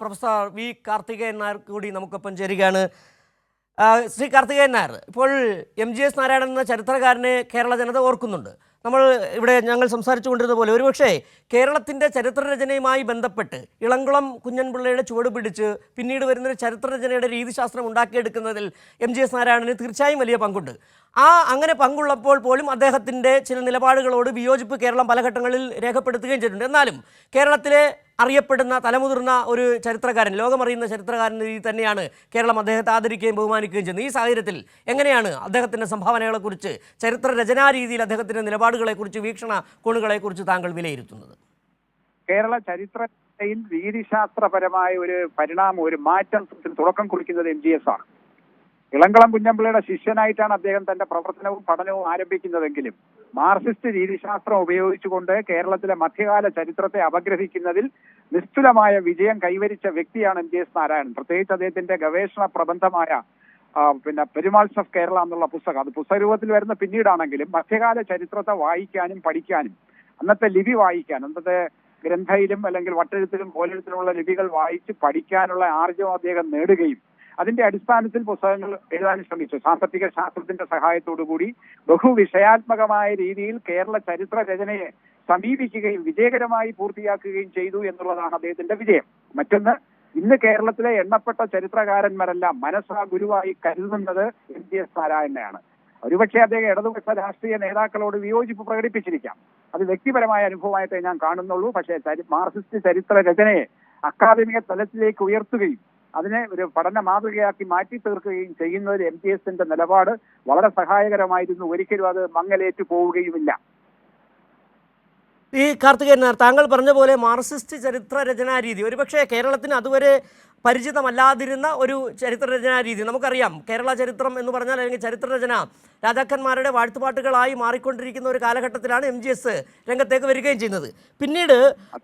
Professor V Karthikeyan Nair കൂടി നമുക്കൊപ്പം ചേരുകയാണ്. ശ്രീ കാർത്തികേയൻ നായർ ഇപ്പോൾ എം ജി എസ് നാരായണൻ എന്ന ചരിത്രകാരനെ കേരള ജനത ഓർക്കുന്നുണ്ട്. നമ്മൾ ഇവിടെ ഞങ്ങൾ സംസാരിച്ചു കൊണ്ടിരുന്ന പോലെ ഒരുപക്ഷേ കേരളത്തിന്റെ ചരിത്രരചനയുമായി ബന്ധപ്പെട്ട് ഇളംകുളം കുഞ്ഞൻപിള്ളയുടെ ചുവട് പിടിച്ച് പിന്നീട് വരുന്നൊരു ചരിത്രരചനയുടെ രീതിശാസ്ത്രം ഉണ്ടാക്കിയെടുക്കുന്നതിൽ എം ജി എസ് നാരായണന് തീർച്ചയായും വലിയ പങ്കുണ്ട്. ആ അങ്ങനെ പങ്കുള്ളപ്പോൾ പോലും അദ്ദേഹത്തിന്റെ ചില നിലപാടുകളോട് വിയോജിപ്പ് കേരളം പല ഘട്ടങ്ങളിൽ രേഖപ്പെടുത്തുകയും ചെയ്തിട്ടുണ്ട്. എന്നാലും കേരളത്തിലെ അറിയപ്പെടുന്ന തലമുതിർന്ന ഒരു ചരിത്രകാരൻ ലോകമറിയുന്ന ചരിത്രകാരൻ രീതി രീതിയിൽ തന്നെയാണ് കേരളം അദ്ദേഹത്തെ ആദരിക്കുകയും ബഹുമാനിക്കുകയും ചെയ്യുന്നത്. ഈ സാഹചര്യത്തിൽ എങ്ങനെയാണ് അദ്ദേഹത്തിന്റെ സംഭാവനകളെക്കുറിച്ച് ചരിത്ര രചനാ രീതിയിൽ അദ്ദേഹത്തിന്റെ നിലപാടുകളെക്കുറിച്ച് വീക്ഷണ കോണുകളെക്കുറിച്ച് താങ്കൾ വിലയിരുത്തുന്നത്? കേരള ചരിത്രത്തിൽ രീതിശാസ്ത്രപരമായ ഒരു പരിണാമം ഒരു മാറ്റം തുടക്കം കുറിക്കുന്നത് എം ജി എസ് ആണ്. ഇളങ്കളം കുഞ്ഞമ്പിള്ളയുടെ ശിഷ്യനായിട്ടാണ് അദ്ദേഹം തന്റെ പ്രവർത്തനവും പഠനവും ആരംഭിക്കുന്നതെങ്കിലും മാർസിസ്റ്റ് രീതിശാസ്ത്രം ഉപയോഗിച്ചുകൊണ്ട് കേരളത്തിലെ മധ്യകാല ചരിത്രത്തെ അപഗ്രഹിക്കുന്നതിൽ നിസ്തുലമായ വിജയം കൈവരിച്ച വ്യക്തിയാണ് എം എസ് നാരായണൻ. പ്രത്യേകിച്ച് അദ്ദേഹത്തിന്റെ ഗവേഷണ പ്രബന്ധമായ പിന്നെ പെരുമാൾസ് ഓഫ് കേരള എന്നുള്ള പുസ്തകം. അത് പുസ്തക രൂപത്തിൽ വരുന്ന പിന്നീടാണെങ്കിലും മധ്യകാല ചരിത്രത്തെ വായിക്കാനും പഠിക്കാനും അന്നത്തെ ലിപി വായിക്കാൻ അന്നത്തെ ഗ്രന്ഥയിലും അല്ലെങ്കിൽ വട്ടെഴുത്തിലും പോലെഴുത്തിലുമുള്ള ലിപികൾ വായിച്ച് പഠിക്കാനുള്ള ആർജവം അദ്ദേഹം നേടുകയും അതിന്റെ അടിസ്ഥാനത്തിൽ പുസ്തകങ്ങൾ എഴുതാൻ ശ്രമിച്ചു. സാമ്പത്തിക ശാസ്ത്രത്തിന്റെ സഹായത്തോടു കൂടി ബഹുവിഷയാത്മകമായ രീതിയിൽ കേരള ചരിത്ര രചനയെ സമീപിക്കുകയും വിജയകരമായി പൂർത്തിയാക്കുകയും ചെയ്തു എന്നുള്ളതാണ് അദ്ദേഹത്തിന്റെ വിജയം. മറ്റൊന്ന് ഇന്ന് കേരളത്തിലെ എണ്ണപ്പെട്ട ചരിത്രകാരന്മാരെല്ലാം മനസ്സാ ഗുരുവായി കരുതുന്നത് എം ജി എസ് നാരായണനെയാണ്. ഒരുപക്ഷെ അദ്ദേഹം ഇടതുപക്ഷ രാഷ്ട്രീയ നേതാക്കളോട് വിയോജിപ്പ് പ്രകടിപ്പിച്ചിരിക്കാം. അത് വ്യക്തിപരമായ അനുഭവമായിട്ടേ ഞാൻ കാണുന്നുള്ളൂ. പക്ഷേ മാർക്സിസ്റ്റ് ചരിത്ര രചനയെ അക്കാദമിക തലത്തിലേക്ക് ഉയർത്തുകയും അതിനെ ഒരു പഠന മാതൃകയാക്കി മാറ്റി തീർക്കുകയും ചെയ്യുന്നതിൽ എം ടി എസിന്റെ നിലപാട് വളരെ സഹായകരമായിരുന്നു. ഒരിക്കലും അത് മങ്ങലേറ്റു പോവുകയുമില്ല. ഈ കാർത്തികേയൻ താങ്കൾ പറഞ്ഞ പോലെ മാർസിസ്റ്റ് ചരിത്ര രചനാ രീതി ഒരുപക്ഷെ കേരളത്തിന് അതുവരെ പരിചിതമല്ലാതിരുന്ന ഒരു ചരിത്ര രചനാ രീതി നമുക്കറിയാം കേരള ചരിത്രം എന്ന് പറഞ്ഞാൽ അല്ലെങ്കിൽ ചരിത്രരചന രാജാക്കന്മാരുടെ വാഴ്ത്തുപാട്ടുകളായി മാറിക്കൊണ്ടിരിക്കുന്ന ഒരു കാലഘട്ടത്തിലാണ് എം ജി എസ് രംഗത്തേക്ക് വരികയും ചെയ്യുന്നത്. പിന്നീട്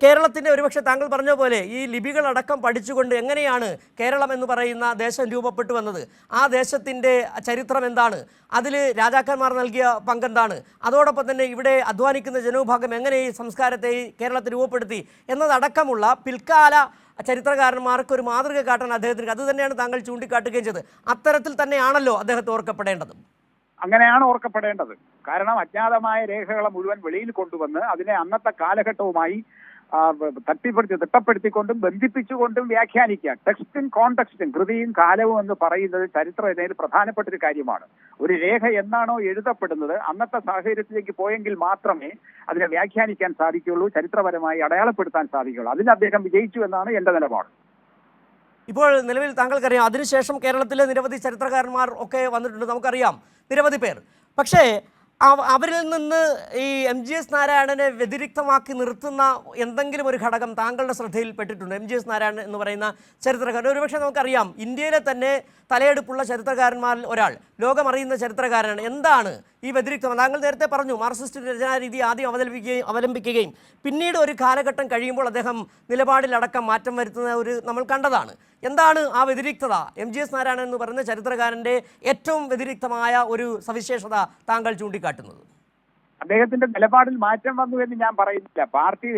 കേരളത്തിന്റെ ഒരുപക്ഷെ താങ്കൾ പറഞ്ഞ പോലെ ഈ ലിപികളടക്കം പഠിച്ചുകൊണ്ട് എങ്ങനെയാണ് കേരളം എന്ന് പറയുന്ന ദേശം രൂപപ്പെട്ടു വന്നത്? ആ ദേശത്തിന്റെ ചരിത്രം എന്താണ്? അതിൽ രാജാക്കന്മാർ നൽകിയ പങ്കെന്താണ്? അതോടൊപ്പം തന്നെ ഇവിടെ അധ്വാനിക്കുന്ന ജനവിഭാഗം എങ്ങനെ ഈ സംസ്കാരത്തെ കേരളത്തിൽ രൂപപ്പെടുത്തി എന്നതടക്കമുള്ള പിൽക്കാല ചരിത്രകാരന്മാർക്ക് ഒരു മാതൃക കാട്ടാൻ അദ്ദേഹത്തിന് അത് തന്നെയാണ് താങ്കൾ ചൂണ്ടിക്കാട്ടുകയും ചെയ്തത്. അത്തരത്തിൽ തന്നെയാണല്ലോ അദ്ദേഹത്തെ ഓർക്കപ്പെടേണ്ടത്. അങ്ങനെയാണ് ഓർക്കപ്പെടേണ്ടത്. കാരണം അജ്ഞാതമായ രേഖകളെ മുഴുവൻ വെളിയിൽ കൊണ്ടുവന്ന് അതിനെ അന്നത്തെ കാലഘട്ടവുമായി തട്ടിപ്പെടുത്തി തിട്ടപ്പെടുത്തിക്കൊണ്ടും ബന്ധിപ്പിച്ചുകൊണ്ടും വ്യാഖ്യാനിക്കുക. ടെക്സ്റ്റും കോണ്ടെക്സ്റ്റും കൃതിയും കാലവും എന്ന് പറയുന്നത് ചരിത്രരചനയിൽ പ്രധാനപ്പെട്ട ഒരു കാര്യമാണ്. ഒരു രേഖ എന്നാണോ എഴുതപ്പെടുന്നത് അന്നത്തെ സാഹചര്യത്തിലേക്ക് പോയെങ്കിൽ മാത്രമേ അതിനെ വ്യാഖ്യാനിക്കാൻ സാധിക്കുകയുള്ളൂ ചരിത്രപരമായി അടയാളപ്പെടുത്താൻ സാധിക്കുകയുള്ളൂ. അതിൽ അദ്ദേഹം വിജയിച്ചു എന്നാണ് എന്റെ നിലപാട്. ഇപ്പോൾ നിലവിൽ താങ്കൾക്കറിയാം അതിനുശേഷം കേരളത്തിലെ നിരവധി ചരിത്രകാരന്മാർ ഒക്കെ വന്നിട്ടുണ്ട് നമുക്കറിയാം നിരവധി പേർ. പക്ഷേ അവരിൽ നിന്ന് ഈ എം ജി എസ് നാരായണനെ വ്യതിരിക്തമാക്കി നിർത്തുന്ന എന്തെങ്കിലും ഒരു ഘടകം താങ്കളുടെ ശ്രദ്ധയിൽപ്പെട്ടിട്ടുണ്ട്. എം ജി എസ് നാരായണൻ എന്ന് പറയുന്ന ചരിത്രകാരൻ. ഒരുപക്ഷെ നമുക്കറിയാം ഇന്ത്യയിലെ തന്നെ തലയെടുപ്പുള്ള ചരിത്രകാരന്മാരിൽ ഒരാൾ ലോകമറിയുന്ന ചരിത്രകാരനാണ്. എന്താണ് ഈ വ്യതിരിക്തം താങ്കൾ നേരത്തെ പറഞ്ഞു മാർക്സിസ്റ്റ് രചനാരീതി ആദ്യം അവതരിപ്പിക്കുകയും അവലംബിക്കുകയും. പിന്നീട് ഒരു കാലഘട്ടം കഴിയുമ്പോൾ അദ്ദേഹം നിലപാടിലടക്കം മാറ്റം വരുത്തുന്ന ഒരു നമ്മൾ കണ്ടതാണ്. എന്താണ് ആ വ്യതിരിക്തത? എം ജി എസ് നാരായണൻ എന്ന് പറയുന്ന ചരിത്രകാരന്റെ ഏറ്റവും വ്യതിരിക്തമായ ഒരു സവിശേഷത താങ്കൾ ചൂണ്ടിക്കാട്ടുന്നത്. അദ്ദേഹത്തിന്റെ നിലപാടിൽ മാറ്റം വന്നു എന്ന് ഞാൻ പറയുന്നില്ല. പാർട്ടി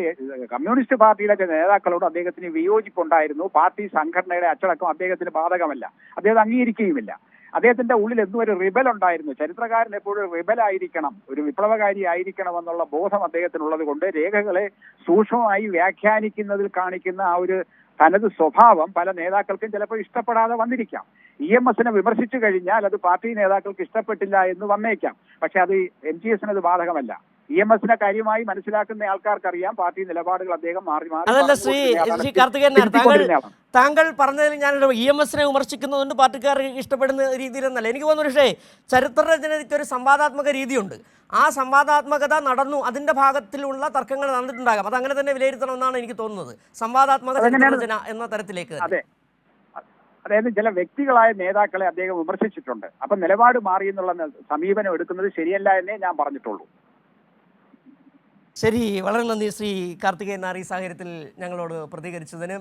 കമ്മ്യൂണിസ്റ്റ് പാർട്ടിയിലെ നേതാക്കളോട് അദ്ദേഹത്തിന് വിയോജിപ്പുണ്ടായിരുന്നു. പാർട്ടി സംഘടനയുടെ അച്ചടക്കം അദ്ദേഹത്തിന് ബാധകമല്ല. അദ്ദേഹം അംഗീകരിക്കുകയുമില്ല. അദ്ദേഹത്തിന്റെ ഉള്ളിൽ എന്നും ഒരു റിബൽ ഉണ്ടായിരുന്നു? ചരിത്രകാരൻ എപ്പോഴും റിബൽ ആയിരിക്കണം ഒരു വിപ്ലവകാരി ആയിരിക്കണം എന്നുള്ള ബോധം അദ്ദേഹത്തിനുള്ളത് കൊണ്ട് രേഖകളെ സൂക്ഷ്മമായി വ്യാഖ്യാനിക്കുന്നതിൽ കാണിക്കുന്ന ആ ഒരു തനത് സ്വഭാവം പല നേതാക്കൾക്കും ചിലപ്പോൾ ഇഷ്ടപ്പെടാതെ വന്നിരിക്കാം. ഇ എം എസിനെ വിമർശിച്ചു കഴിഞ്ഞാൽ അത് പാർട്ടി നേതാക്കൾക്ക് ഇഷ്ടപ്പെട്ടില്ല എന്ന് വന്നേക്കാം. പക്ഷെ അത് എം ജി എസിന് അത് ബാധകമല്ല. ഇ എം എസിനെ കാര്യമായി മനസ്സിലാക്കുന്ന ആൾക്കാർക്കറിയാം പാർട്ടി നിലപാടുകൾ അദ്ദേഹം മാറി മാറി അതല്ല ശ്രീ താങ്കൾ താങ്കൾ പറഞ്ഞതിൽ ഞാൻ ഇ എം എസിനെ വിമർശിക്കുന്നതുകൊണ്ട് പാർട്ടിക്കാർ ഇഷ്ടപ്പെടുന്ന രീതിയിലെന്നല്ല. എനിക്ക് തോന്നുന്നു പക്ഷേ ചരിത്രരചനയ്ക്ക് ഒരു സംവാദാത്മക രീതിയുണ്ട്. ആ സംവാദാത്മകത നടന്നു. അതിന്റെ ഭാഗത്തിലുള്ള തർക്കങ്ങൾ നടന്നിട്ടുണ്ടാകാം. അത് അങ്ങനെ തന്നെ വിലയിരുത്തണമെന്നാണ് എനിക്ക് തോന്നുന്നത്. സംവാദാത്മക എന്ന തരത്തിലേക്ക് അതെ. അതായത് ചില വ്യക്തികളായ നേതാക്കളെ അദ്ദേഹം വിമർശിച്ചിട്ടുണ്ട്. അപ്പൊ നിലപാട് മാറി എന്നുള്ള സമീപനം എടുക്കുന്നത് ശരിയല്ല എന്നേ ഞാൻ പറഞ്ഞിട്ടുള്ളൂ. ശരി. വളരെ നന്ദി ശ്രീ കാർത്തികേയൻ നാർ ഈ സാഹചര്യത്തിൽ ഞങ്ങളോട് പ്രതികരിച്ചതിന്.